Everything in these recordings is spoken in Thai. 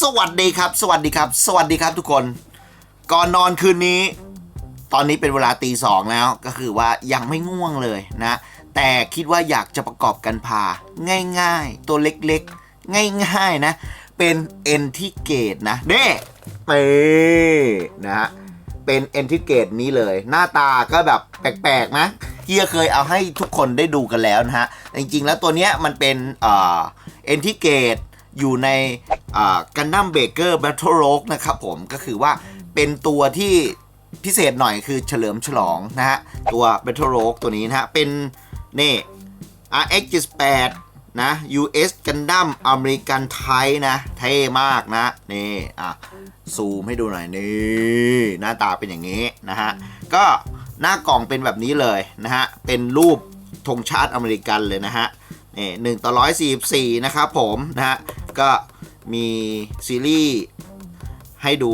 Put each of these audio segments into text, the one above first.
สวัสดีครับ สวัสดีครับ สวัสดีครับทุกคน ก่อนนอนคืนนี้ ตอนนี้เป็นเวลาตีสองแล้วก็คือว่ายังไม่ง่วงเลยนะ แต่คิดว่าอยากจะประกอบกันพา ง่ายๆ ตัวเล็กๆ ง่ายๆนะ เป็นเอนทิเกตนะเด้เป้นะฮะ เป็นเอนทิเกตนี้เลย หน้าตาก็แบบแปลกๆนะเฮียเคยเอาให้ทุกคนได้ดูกันแล้วนะฮะ จริงๆแล้วตัวเนี้ยมันเป็นเอ็นทิเกตอยู่ในกันดั้มเบเกอร์แบทเทิลโรกนะครับผมก็คือว่าเป็นตัวที่พิเศษหน่อยคือเฉลิมฉลองนะฮะ ตัว Battle Rogue ตัวนี้นะฮะ เป็นนี่ RX 78 นะ US Gundam อเมริกันไทยนะ เท่มากนะ นี่ อะ ซูมให้ดูหน่อยนี่ หน้าตาเป็นอย่างนี้นะฮะ ก็หน้ากล่องเป็นแบบนี้เลยนะฮะ เป็นรูปธงชาติอเมริกันเลยนะฮะ นี่หนึ่งต่อร้อยสี่สี่นะครับผมนะฮะ ก็มีซีรีส์ให้ดู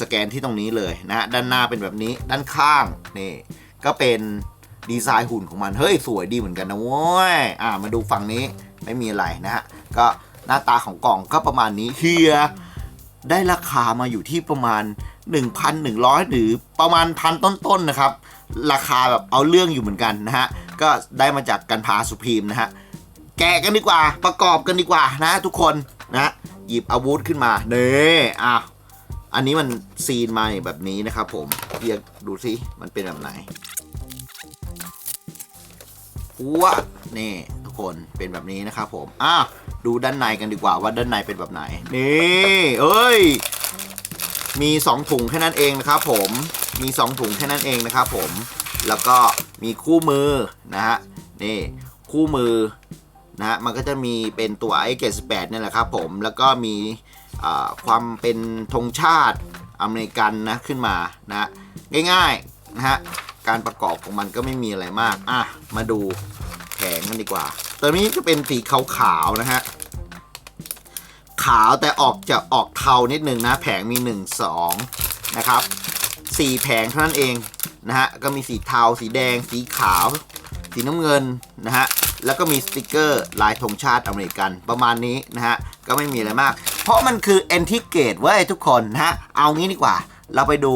สแกนที่ตรงนี้เลยนะฮะ ด้านหน้าเป็นแบบนี้ด้านข้างนี่ก็เป็น ดีไซน์หุ่นของมัน เฮ้ย สวยดีเหมือนกันนะเว้ยอ่ามาดูฝั่งนี้ไม่มีอะไรนะฮะ ก็หน้าตาของกล่องก็ประมาณนี้เฮียได้ราคามาอยู่ที่ประมาณ 1,100 หรือประมาณพันต้นๆนะครับ ราคาแบบเอาเรื่องอยู่เหมือนกันนะฮะ ก็ได้มาจากกันพาสุพีมนะฮะ แกะกันดีกว่าประกอบกันดีกว่านะทุกคนนะหยิบอาวุธขึ้นมาเน่อะอันนี้มันซีนมาแบบนี้นะครับผมเรียกดูสิมันเป็นแบบไหน ว้านี่ทุกคนเป็นแบบนี้นะครับผมอะดูด้านในกันดีกว่าว่าด้านในเป็นแบบไหน นี่เอ้ย มี 2 ถุงแค่นั้นเองนะครับผมมี 2 ถุงแค่นั้นเองนะครับผมแล้วก็มีคู่มือนะฮะนี่คู่มือนะฮะมันก็จะมีเป็นตัว i 7 8นี่แหละครับผมแล้วก็มีความเป็นธงชาติอเมริกันนะขึ้นมานะฮะง่ายๆนะฮะ การประกอบของมันก็ไม่มีอะไรมาก อะ มาดูแผงกันดีกว่า ตัวนี้จะเป็นสีขาวๆนะฮะ ขาวแต่ออกจะออกเทานิดนึงนะ แผงมี 1 2 นะครับ 4 แผงเท่านั้นเองนะฮะ ก็มีสีเทา สีแดง สีขาว สีน้ำเงินนะฮะ แล้วก็มีสติกเกอร์ลายธงชาติอเมริกันประมาณนี้นะฮะ ก็ไม่มีอะไรมาก เพราะมันคือแอนทิเกตเว้ยทุกคนนะฮะ เอางี้ดีกว่า เราไปดู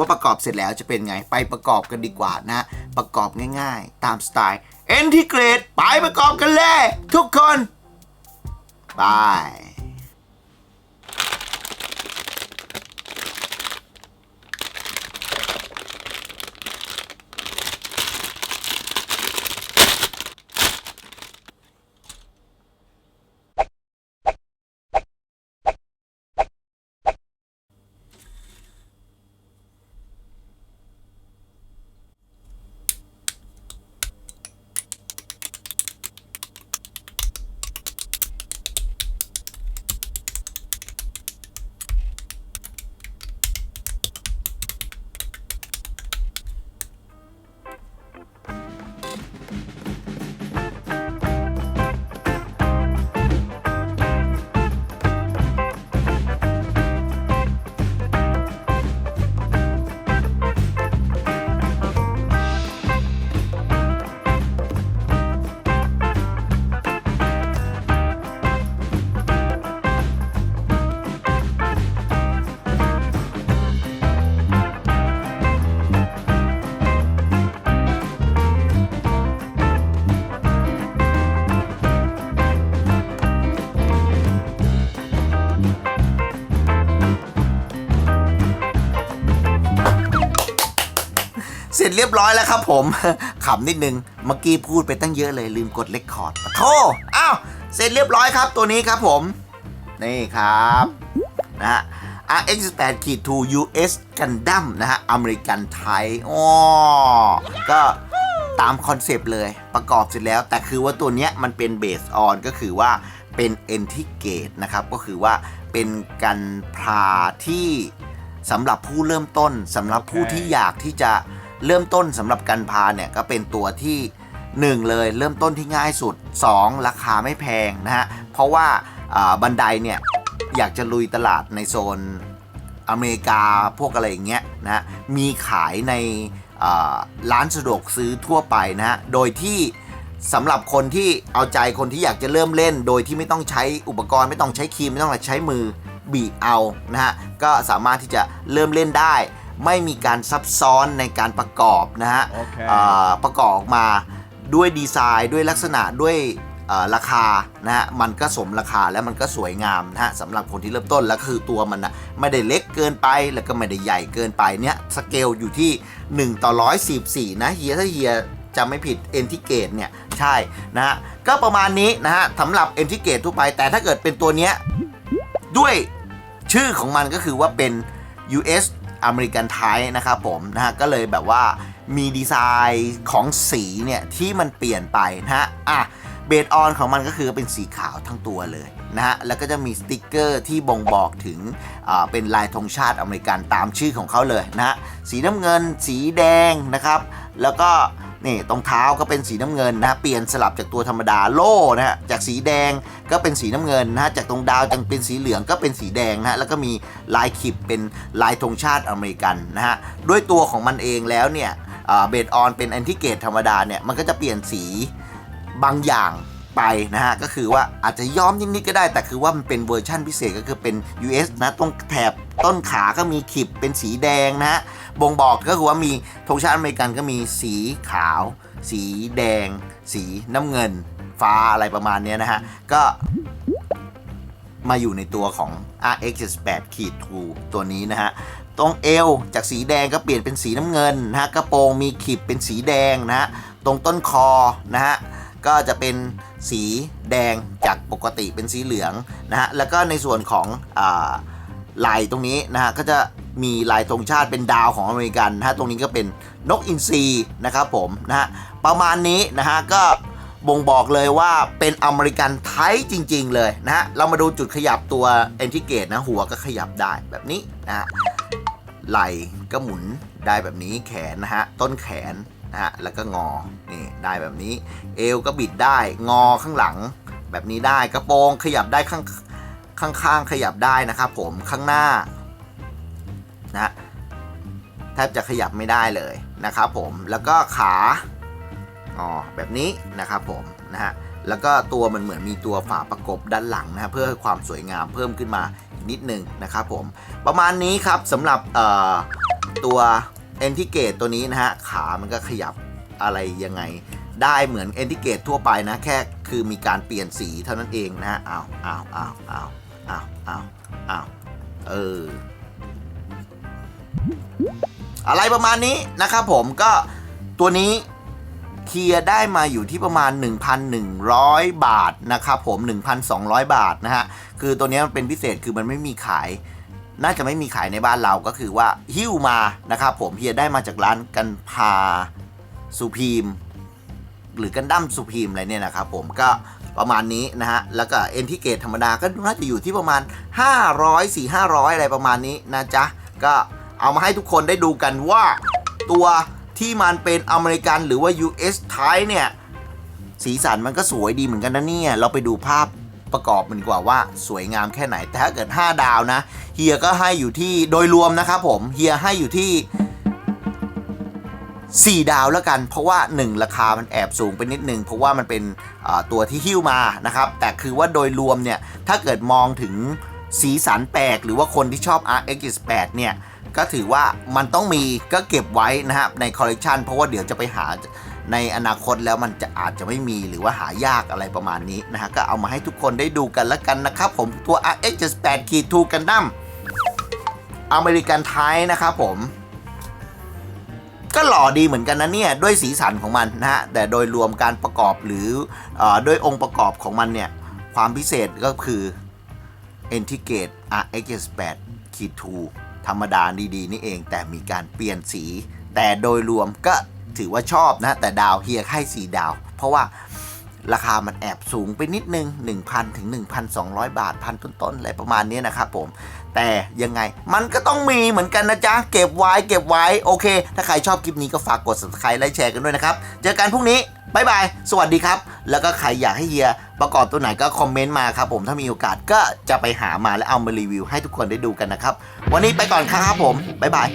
ว่าประกอบเสร็จแล้วจะเป็นไงไปประกอบกันดีกว่านะ ประกอบง่ายๆ ตามสไตล์เอนทิเกรตไปประกอบกันเลย ทุกคนไปเเรียบร้อยแล้วครับผมขำนิดนึง เมื่อกี้พูดไปตั้งเยอะเลยลืมกดเลคคอร์ดโธ่อ้าวเสร็จเรียบร้อยครับตัวนี้ครับผม นี่ครับ นะฮะ RX8 ขีด2 US Gundam นะฮะอเมริกันไทยอ๋อก็ตามคอนเซปต์เลยประกอบเสร็จแล้ว แต่คือว่าตัวเนี้ยมันเป็นเบสออนก็คือว่าเป็นเอนทิเกตนะครับ ก็คือว่าเป็นกันพาที่สำหรับผู้เริ่มต้นสำหรับผู้ที่อยากที่จะ เริ่มต้นสำหรับกันพาเนี่ยก็เป็นตัวที่ 1 เลยเริ่มต้นที่ง่ายสุด 2 ราคาไม่แพงนะฮะ เพราะว่าบันไดเนี่ยอยากจะลุยตลาดในโซนอเมริกาพวกอะไรอย่างเงี้ยนะมีขายในร้านสะดวกซื้อทั่วไปนะฮะ โดยที่สำหรับคนที่เอาใจคนที่อยากจะเริ่มเล่น โดยที่ไม่ต้องใช้อุปกรณ์ไม่ต้องใช้ครีมไม่ต้องใช้มือบีบเอานะฮะก็สามารถที่จะเริ่มเล่นได้ ไม่มีการซับซ้อนในการประกอบนะฮะโอเคเอ่อประกอบออกมาด้วยดีไซน์ด้วยลักษณะด้วยเอ่อราคานะฮะมันก็สมราคาแล้วมันก็สวยงามนะฮะสำหรับคนที่เริ่มต้นแล้วคือตัวมันนะไม่ได้เล็กเกินไปแล้วก็ไม่ได้ใหญ่เกินไปเนี่ยสเกลอยู่ที่ 1 ต่อ144นะเฮียถ้าเฮียจะไม่ผิดเอนทิเกตเนี่ยใช่นะฮะก็ประมาณนี้นะฮะสำหรับเอนทิเกตทั่วไป แต่ถ้าเกิดเป็นตัวเนี้ยด้วยชื่อของมันก็คือว่าเป็น US อเมริกันไทยนะครับผมนะฮะก็เลยแบบว่ามีดีไซน์ของสีเนี่ยที่มันเปลี่ยนไปนะฮะอะเบสออนของมันก็คือเป็นสีขาวทั้งตัวเลยนะฮะ แล้วก็จะมีสติกเกอร์ที่บ่งบอกถึงเป็นลายธงชาติอเมริกันตามชื่อของเขาเลยนะฮะ สีน้ำเงิน สีแดงนะครับ แล้วก็ นี่ตรงเท้าก็เป็นสีน้ำเงินนะฮะเปลี่ยนสลับจากตัวธรรมดาโล่นะฮะจากสีแดงก็เป็นสีน้ำเงินนะฮะจากตรงดาวจังเป็นสีเหลืองก็เป็นสีแดงนะฮะแล้วก็มีลายขีดเป็นลายธงชาติอเมริกันนะฮะด้วยตัวของมันเองแล้วเนี่ยเบดออนเป็นแอนติเกตธรรมดาเนี่ยมันก็จะเปลี่ยนสีบางอย่าง ไปนะฮะก็คือว่าอาจจะย้อมนิดๆก็ได้ แต่คือว่ามันเป็นเวอร์ชั่นพิเศษก็คือเป็น US นะตรงแถบต้นขาก็มีขีดเป็นสีแดงนะฮะบ่งบอกก็คือว่ามีธงชาติอเมริกันก็มีสีขาว สีแดง สีน้ำเงิน ฟ้าอะไรประมาณนี้นะฮะ ก็มาอยู่ในตัวของ RX 78ขีด2ตัวนี้นะฮะ ตรงเอวจากสีแดงก็เปลี่ยนเป็นสีน้ำเงินนะฮะ กระโปรงมีขีดเป็นสีแดงนะฮะ ตรงต้นคอนะฮะ ก็จะเป็น สีแดงจากปกติเป็นสีเหลืองนะฮะแล้วก็ในส่วนของอลายตรงนี้นะฮะก็จะมีลายธงชาติเป็นดาวของอเมริกันนะฮะตรงนี้ก็เป็นนกอินทรีนะครับผมนะฮะประมาณนี้นะฮะก็บ่งบอกเลยว่าเป็นอเมริกันไทยจริง ๆ เลยนะฮะเรามาดูจุดขยับตัวเอนทิเกตนะหัวก็ขยับได้แบบนี้นะฮะไหล่ก็หมุนได้แบบนี้แขนนะฮะต้นแขน นะฮะแล้วก็งอนี่ได้แบบนี้ เอวก็บิดได้งอข้างหลัง แบบนี้ได้กระโปรงขยับได้ข้างข้างๆขยับได้นะครับผมข้างหน้านะแทบจะขยับไม่ได้เลยนะครับผมแล้วก็ขางอแบบนี้นะครับผมนะฮะแล้วก็ตัวมันเหมือนมีตัวฝาประกบด้านหลังนะเพื่อให้ความสวยงามเพิ่มขึ้นมาอีกนิดนึงนะครับผมประมาณนี้ครับสำหรับเอ่อตัว เอนทิเกตตัวนี้นะฮะขามันก็ขยับอะไรยังไง ได้เหมือนเอนทิเกตทั่วไปนะ แค่คือมีการเปลี่ยนสีเท่านั้นเองนะฮะอ้าวอ้าวอ้าวอ้าวอ้าวอ้าวอ้าวเอออะไรประมาณนี้นะครับผมก็ตัวนี้เคลียร์ได้มาอยู่ที่ประมาณ 1,100 บาทนะครับผม 1,200 บาทนะฮะ คือตัวนี้มันเป็นพิเศษคือมันไม่มีขาย น่าจะไม่มีขายในบ้านเราก็คือว่าหิ้วมานะครับผมเฮียได้มาจากร้านกันพาสุพีม หรือกันดั้มสุพีมอะไรเนี่ยนะครับผมก็ประมาณนี้นะฮะ แล้วก็เอนทิเกตธรรมดาก็น่าจะอยู่ที่ประมาณ 500 4 500 อะไรประมาณนี้นะจ๊ะ ก็เอามาให้ทุกคนได้ดูกันว่าตัวที่มันเป็นอเมริกันหรือว่า US ไทยเนี่ย สีสันมันก็สวยดีเหมือนกันนะเนี่ย เราไปดูภาพ ประกอบมันดีกว่าว่าสวยงามแค่ไหน แต่ถ้าเกิด 5 ดาวนะ เฮียก็ให้อยู่ที่โดยรวมนะครับผม เฮียให้อยู่ที่ 4 ดาวแล้วกัน เพราะว่า 1 ราคามันแอบสูงไปนิดนึง เพราะว่ามันเป็นตัวที่หิ้วมานะครับ แต่คือว่าโดยรวมเนี่ย ถ้าเกิดมองถึงสีสันแปลก หรือว่าคนที่ชอบ RX 8 เนี่ย ก็ถือว่ามันต้องมีก็เก็บไว้นะครับในคอลเลกชันเพราะว่าเดี๋ยวจะไปหา ในอนาคตแล้วมันจะอาจจะไม่มีหรือว่าหายากอะไรประมาณนี้นะฮะก็เอามาให้ทุกคนได้ดูกันแล้วกันนะครับผมตัว RX 78ขีดทูกันดั้มอเมริกันไทยนะครับผม ก็หล่อดีเหมือนกันนะเนี่ย ด้วยสีสันของมันนะฮะ แต่โดยรวมการประกอบหรืออด้วยองค์ประกอบของมันเนี่ย ความพิเศษก็คือ e n t i g a t e RX 8ขีด2ธรรมดาดีๆ นี่เองแต่มีการเปลี่ยนสี แต่โดยรวมก็ ถือว่าชอบนะ แต่ดาวเฮียให้สีดาว เพราะว่าราคามันแอบสูงไปนิดนึง 1,000 ถึง 1,200 บาทพันต้นๆอะไรประมาณนี้นะครับผม แต่ยังไงมันก็ต้องมีเหมือนกันนะจ๊ะ เก็บไว้เก็บไว้ โอเค ถ้าใครชอบคลิปนี้ก็ฝากกด subscribe และแชร์กันด้วยนะครับ เจอกันพรุ่งนี้บายบาย สวัสดีครับ แล้วก็ใครอยากให้เฮียประกอบตัวไหนก็คอมเมนต์มาครับผมถ้ามีโอกาสก็จะไปหามาและเอามารีวิวให้ทุกคนได้ดูกันนะครับ วันนี้ไปก่อนครับผมบายบาย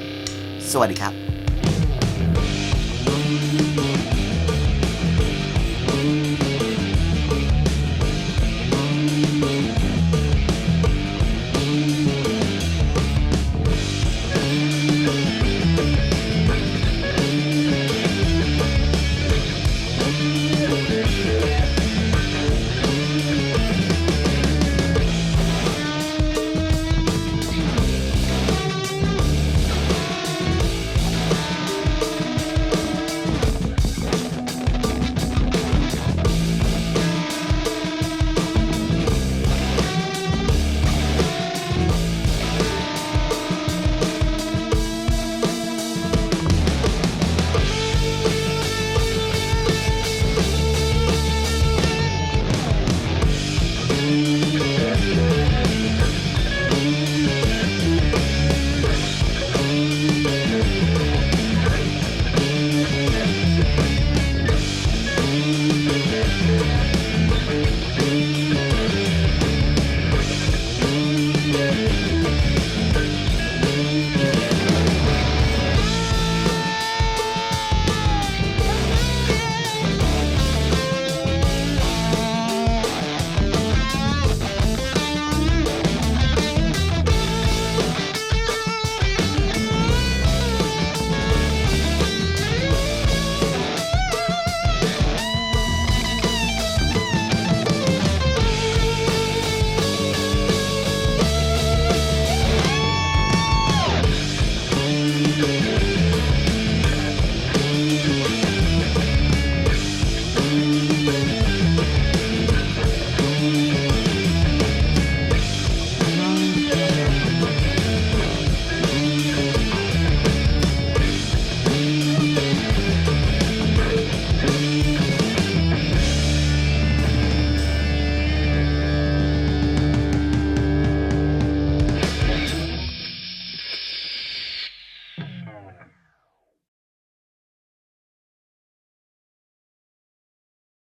สวัสดีครับ